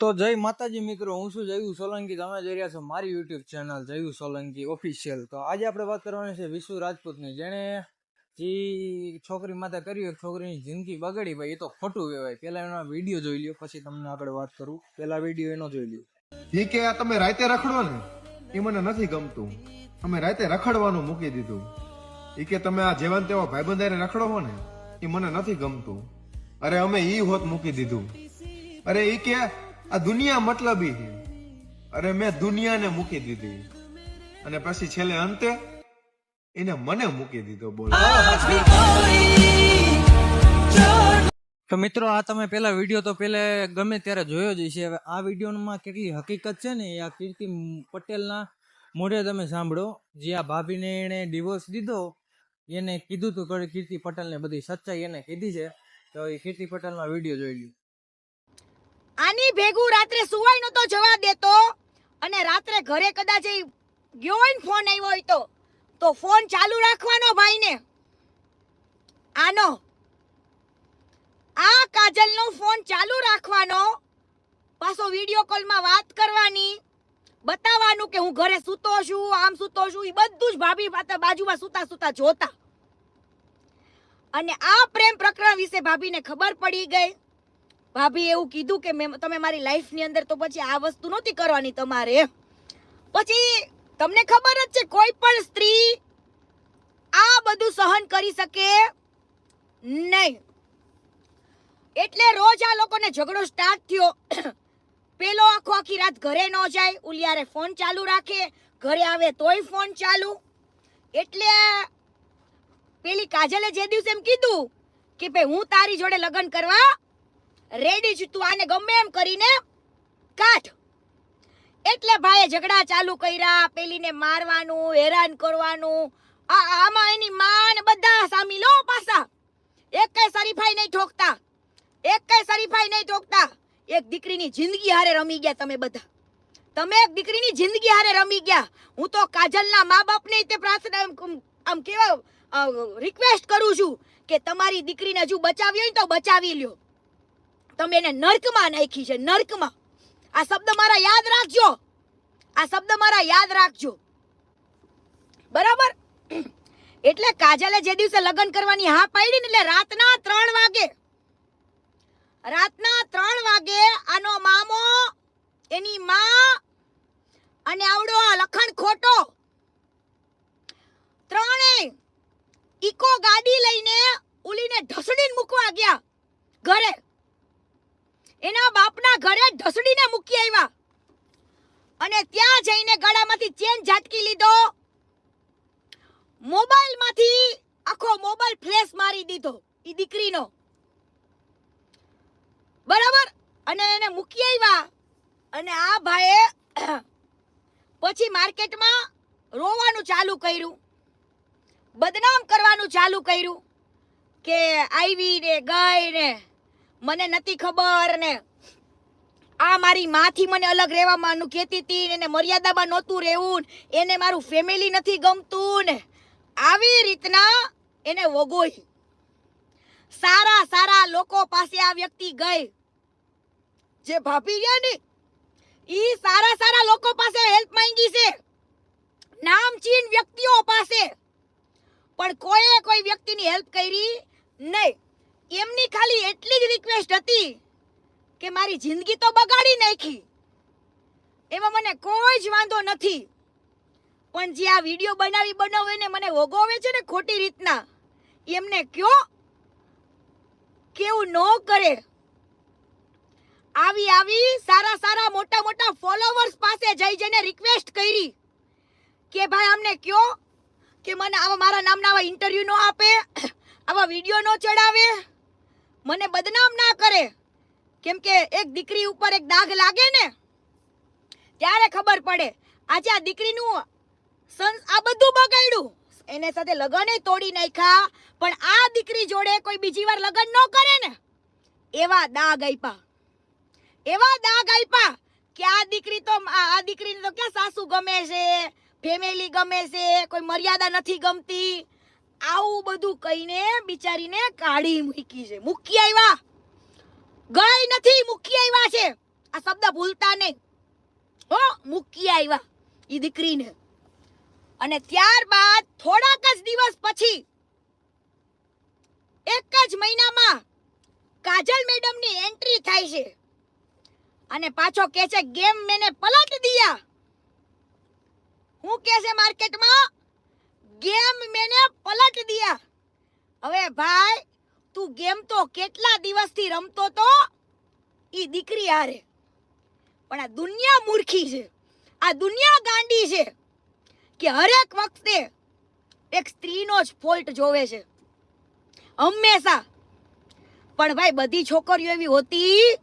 તો જય માતાજી મિત્રો, હું શું જયુ સોલંકી. તમે જોઈ રહ્યા છો મારી YouTube channel Jayu Solanki official તો આજે આપણે વાત કરવાની છે વિશુ રાજપૂતની. જેણે જે છોકરી માથે કર્યું છોકરીની જિંદગી બગાડી ભાઈ, એ તો ખોટું કહેવાય. પહેલા એનો વીડિયો જોઈ લ્યો, પછી તમને આગળ વાત કરું. પહેલા વીડિયો એનો જોઈ લ્યો. ઈ કે આ તમે રાતે રખડો ને એ મને નથી ગમતું. અમે રાતે રખડવાનું મૂકી દીધું. એ કે તમે આ જેવન તેવા ભાઈબંધારે રખડો હો ને એ મને નથી ગમતું. અરે અમે ઈ હોત મૂકી દીધું. અરે એ કે આ દુનિયા મતલબી છે. અરે મેં દુનિયાને મૂકી દીધી. અને પછી છેલ્લે અંતે એને મને મૂકી દીધો, બોલો. તો મિત્રો, આ તમે પેલા વીડિયો તો પેલે ગમે ત્યારે જોયો જ છે હવે આ વિડીયોમાં કેટલી હકીકત છે ને, આ કીર્તિ પટેલના મોઢે તમે સાંભળો. જે આ ભાભીને એણે ડિવોર્સ દીધો, એને કીધું તું કે કીર્તિ પટેલને બધી સચ્ચાઈ એને કીધી છે. તો એ કીર્તિ પટેલનો વીડિયો જોઈ લ્યો. આની ભેગું રાત્રે સુવાય નતો જવા દેતો. અને રાત્રે ઘરે કદાચ એ ગયો હોય ને ફોન આવ્યો હોય તો તો ફોન ચાલુ રાખવાનો ભાઈને. આનો. આ કાજલનો ફોન ચાલુ રાખવાનો. પાછો વીડિયો કોલમાં વાત કરવાની. બતાવવાનું કે હું ઘરે સૂતો છું, આમ સૂતો છું એ બધું જ ભાભી બાજુમાં સૂતા સૂતા જોતા. અને આ પ્રેમ પ્રકરણ વિશે ભાભીને ખબર પડી ગઈ. ભાભી એવું કીધું કે મેં તમે મારી લાઈફની અંદર તો પછી આ વસ્તુ નહોતી કરવાની તમારે. પછી તમને ખબર જ છે, કોઈ પણ સ્ત્રી આ બધું સહન કરી શકે નહીં. એટલે રોજ આ લોકોને ઝઘડો સ્ટાર્ટ થયો. પેલો આખો આખી રાત ઘરે ન જાય, ઉલિયારે ફોન ચાલુ રાખે, ઘરે આવે તોય ફોન ચાલુ. એટલે પેલી કાજલે જે દિવસે એમ કીધું કે ભાઈ હું તારી જોડે લગ્ન કરવા રેડી છું, તું આને ગમે એમ કરીને કાઢ. એટલે ભાઈએ ઝઘડા ચાલુ કર્યા, પેલીને મારવાનું, હેરાન કરવાનું. આ આમાં એની માન બધા સામી લો પાસા એક કઈ શરીફાઈ નહીં ઠોકતા. એક કઈ શરીફાઈ નહીં ઠોકતા. એક દીકરીની જિંદગી હારે રમી ગયા તમે બધા. તમે એક દીકરીની જિંદગી હારે રમી ગયા. હું તો કાજલના મા બાપને તે પ્રાર્થના આમ- કેવા રિક્વેસ્ટ કરું છું કે તમારી દીકરીને હજુ બચાવી હોય તો બચાવી લ્યો. તમે એને નર્કમાં નાખી છે, નર્કમાં. આ શબ્દ મારા યાદ રાખજો. આ શબ્દ મારા યાદ રાખજો. બરાબર? એટલે કાજલે જે દિવસે લગ્ન કરવાની હા પાડી ને એટલે રાતના ત્રણ વાગે, રાતના ત્રણ વાગે આનો મામો, એની માં અને આવડો લખણ ખોટો ત્રણેય ઇકો ગાડી લઈને ઉલીને ઢસડીને મૂકવા ગયા ઘરે. એના બાપના ઘરે ઢસડીને મૂકી આવ્યા અને ત્યાં જઈને ગળામાંથી ચેન ઝાટકી લીધો. મોબાઈલમાંથી આખો મોબાઈલ ફ્લેશ મારી દીધો, ઈ દીકરીનો. બરાબર? અને એને મૂકી આવ્યા અને આ ભાઈએ પછી માર્કેટમાં રોવાનું ચાલુ કર્યું. બદનામ કરવાનું ચાલુ કર્યું. કે આવી ને ગઈ ને મને નથી ખબર ને. આ મારી માથી મને અલગ રહેવાનું કહેતી હતી ને એને મર્યાદામાં નહોતું રહેવું એને મારું ફેમિલી નથી ગમતું ને. આવી રીતના એને વગોઈ. સારા સારા લોકો પાસે આ વ્યક્તિ ગઈ. જે ભાભી ગયા ને, ઈ સારા સારા લોકો પાસે હેલ્પ માંગી છે. નામચીન વ્યક્તિઓ પાસે. પણ કોઈએ કોઈ વ્યક્તિની હેલ્પ કરી નહીં. એમની ખાલી એટલી જ રિક્વેસ્ટ હતી કે મારી જિંદગી તો બગાડી નાખી. એમાં મને કોઈ જ વાંધો નથી. પણ જે આ વીડિયો બનાવી બનાવે ને મને ઓગોવે છે ને ખોટી રીતના, એમને કયો? કેવું ન કરે. આવી આવી સારા સારા મોટા મોટા ફોલોવર્સ પાસે જઈ જઈને રિક્વેસ્ટ કરી કે ભાઈ અમને કયો? કે મને આવા મારા નામના આવા ઇન્ટરવ્યુ ન આપે, આવા વીડિયો ન ચડાવે. મને બદનામ ના કરે. કેમ કે એક દીકરી ઉપર એક દાગ લાગે ને, ત્યારે ખબર પડે. આજે આ દીકરીનું સં- આ બધું બગાડ્યું. એને સાથે લગ્ન તોડી નાખ્યા, પણ આ દીકરી જોડે કોઈ બીજી વાર લગ્ન ન કરે ને. એવા દાગ આપ્યા એવા દાગ આપ્યા કે આ દીકરી તો આ દીકરીને તો ક્યાં સાસુ ગમે છે, ફેમિલી ગમે છે, કોઈ મર્યાદા નથી ગમતી. આવું બધું કહીને બિચારીને કાઢી મૂકી છે. મૂકી આવ્યા ગઈ નથી, મૂકી આવ્યા છે. આ શબ્દ ભૂલતા નહીં. હો, મૂકી આવ્યા ઈ દીકરીને. અને ત્યારબાદ થોડાક જ દિવસ પછી, એક જ મહિનામાં કાજલ મેડમની એન્ટ્રી થાય છે. અને પાછો કે છે, ગેમ મેને પલટ દિયા. હું કે છે, માર્કેટમાં ગેમ મેને પલટ દિયા. હવે ભાઈ, તું ગેમ તો કેટલા દિવસથી રમતો તો? ઈ દીકરી હારે. પણ આ દુનિયા મૂર્ખી છે. આ દુનિયા ગાંડી છે કે હરેક વખતે એક સ્ત્રીનો જ ફોલ્ટ જોવે છે. હંમેશા. પણ ભાઈ, બધી છોકરીઓ એવી હોતી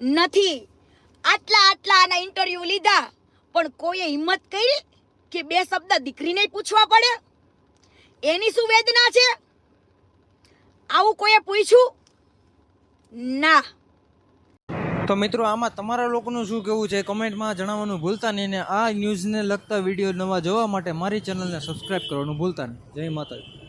નથી. આટલા આટલા આના ઇન્ટરવ્યૂ લીધા, પણ કોઈએ હિંમત કરી? કે બે શબ્દ દીકરીને પૂછવા પડે? એની શું વેદના છે? આવું કોઈએ પૂછ્યું? ના. તો મિત્રો, આમાં તમારા લોકોનું શું કહેવું છે? કમેન્ટમાં જણાવવાનું ભૂલતા નહીં ને આ ન્યૂઝને લગતા વીડિયો નવા જોવા માટે મારી ચેનલને સબસ્ક્રાઇબ કરવાનું ભૂલતા નહીં. જય માતાજી.